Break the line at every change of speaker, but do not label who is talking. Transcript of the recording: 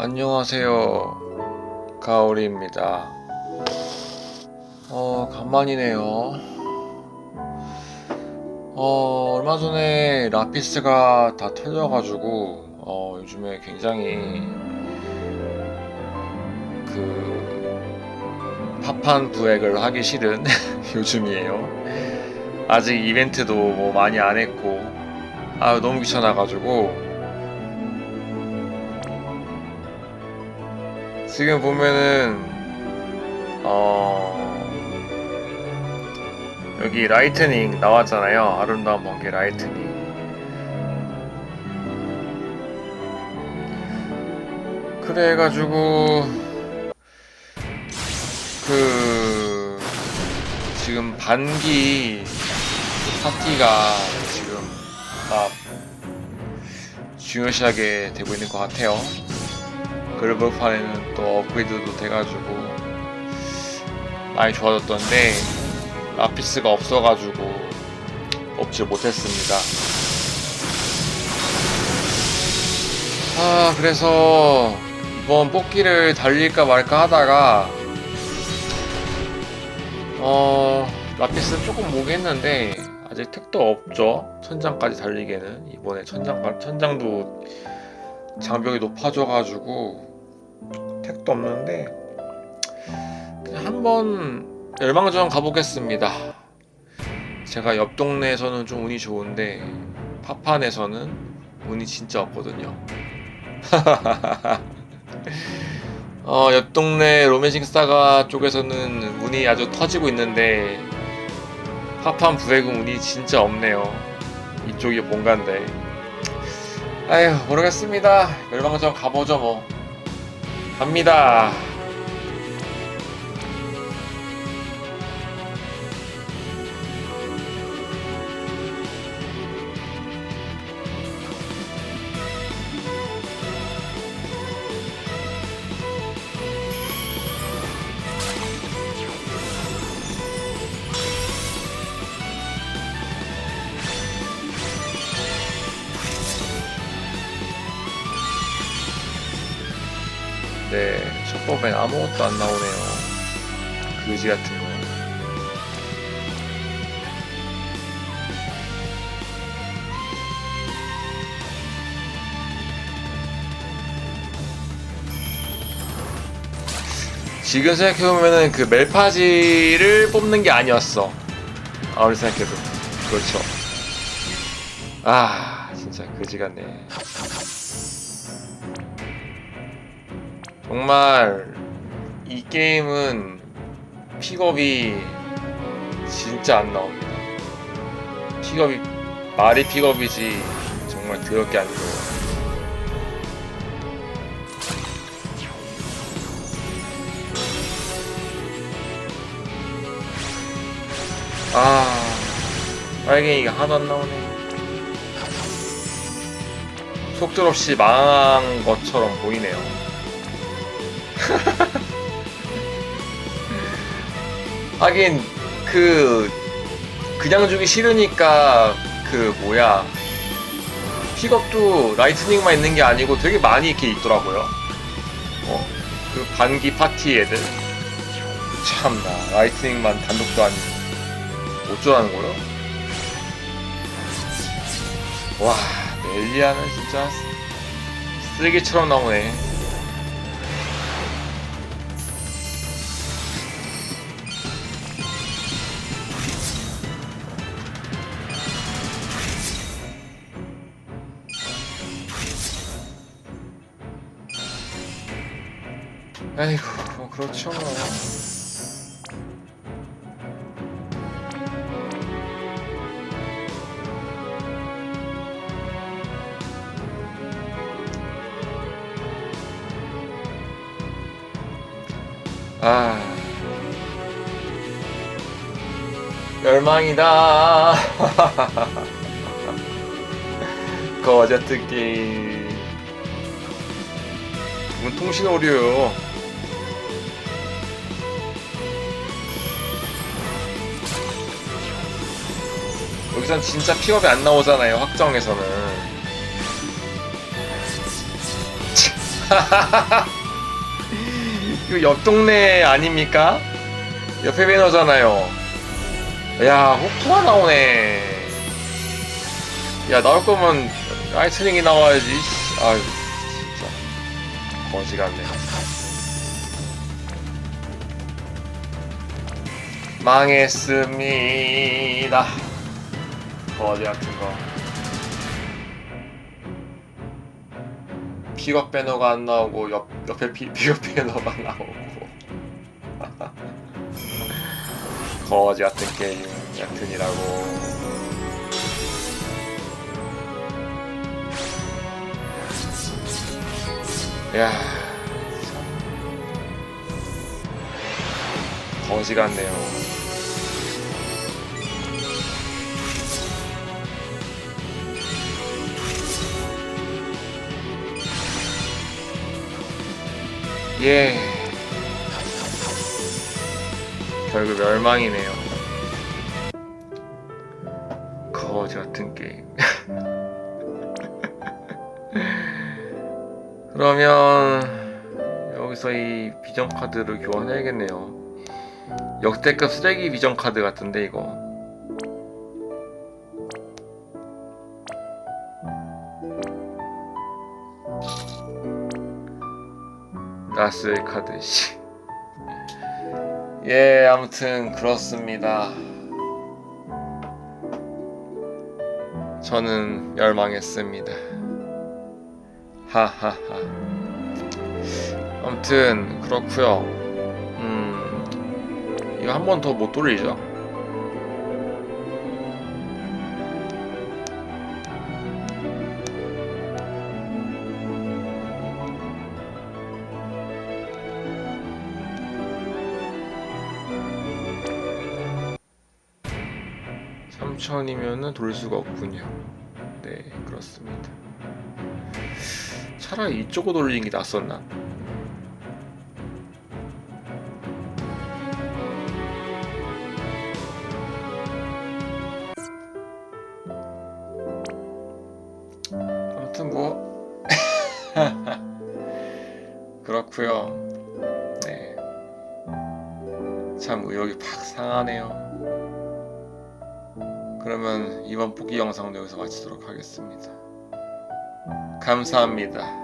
안녕하세요. 가오리입니다. 어, 간만이네요. 어, 얼마 전에 라피스가 다 털려가지고, 어, 요즘에 굉장히 그, 파판 부액을 하기 싫은 요즘이에요. 아직 이벤트도 뭐 많이 안 했고, 아, 너무 귀찮아가지고, 지금 보면은 어 여기 라이트닝 나왔잖아요. 아름다운 번개 라이트닝. 그래가지고 그 지금 반기 파티가 지금 막 중요시하게 되고 있는 것 같아요. 글로벌판에는 또 업그레이드도 돼가지고 많이 좋아졌던데 라피스가 없어가지고 뽑지 못했습니다. 아 그래서 이번 뽑기를 달릴까 말까 하다가 어 라피스는 조금 모겠는데 아직 택도 없죠 천장까지 달리기에는 이번에 천장 천장도 장벽이 높아져가지고 택도 없는데 그냥 한번 열망전 가보겠습니다. 제가 옆 동네에서는 좀 운이 좋은데 파판에서는 운이 진짜 없거든요. 어, 옆 동네 로맨싱 사가 쪽에서는 운이 아주 터지고 있는데 파판 부액은 운이 진짜 없네요. 이쪽이 본가인데. 아휴 모르겠습니다. 멸망전 가보죠 뭐. 갑니다. 네, 첫 번엔 아무것도 안 나오네요. 그지 같은 거. 지금 생각해보면은 그 멜파지를 뽑는 게 아니었어. 아무리 생각해도. 그렇죠. 아, 진짜 그지 같네. 정말 이 게임은 픽업이 진짜 안 나옵니다. 픽업이 말이 픽업이지 정말 더럽게 안 좋아요. 아 빨갱이가 하나도 안 나오네. 속절 없이 망한 것처럼 보이네요. 하긴 그 그냥 주기 싫으니까 그 뭐야 픽업도 라이트닝만 있는 게 아니고 되게 많이 이렇게 있더라고요. 어, 그 반기 파티 애들 참나 라이트닝만 단독도 아니고 어쩌라는 거요? 와 멜리아는 진짜 쓰레기처럼 나오네. 아이고 뭐 그렇죠. 뭐. 아. 멸망이다. 거저트 게임 이건 통신 오류요 여기선 진짜 픽업이 안 나오잖아요 확정에서는 이거 옆 동네 아닙니까? 옆에 배너잖아요. 야, 호프가 나오네. 야, 나올 거면 라이트닝이 나와야지. 씨. 아유, 진짜. 거지 같네. 망했습니다. 거지 같은 거. 픽업 배너가 안 나오고 옆 옆에 피, 픽업 배너가 나오고 거지 같은 게임 같은이라고 야 참. 거지 같네요 예. 결국 멸망이네요. 거지 같은 게임. 그러면 여기서 이 비전 카드를 교환해야겠네요. 역대급 쓰레기 비전 카드 같은데 이거. 카드 씨. 예, 아무튼 그렇습니다. 저는 멸망했습니다. 하하하. 아무튼 그렇고요. 음, 이거 한 번 더 못 돌리죠? 삼천이면은 돌 수가 없군요. 네, 그렇습니다. 차라리 이쪽으로 돌리는 게 낫었나? 아무튼 뭐 그렇고요. 네, 참 의욕이 팍 상하네요. 그러면 이번 보기 영상도 여기서 마치도록 하겠습니다. 감사합니다.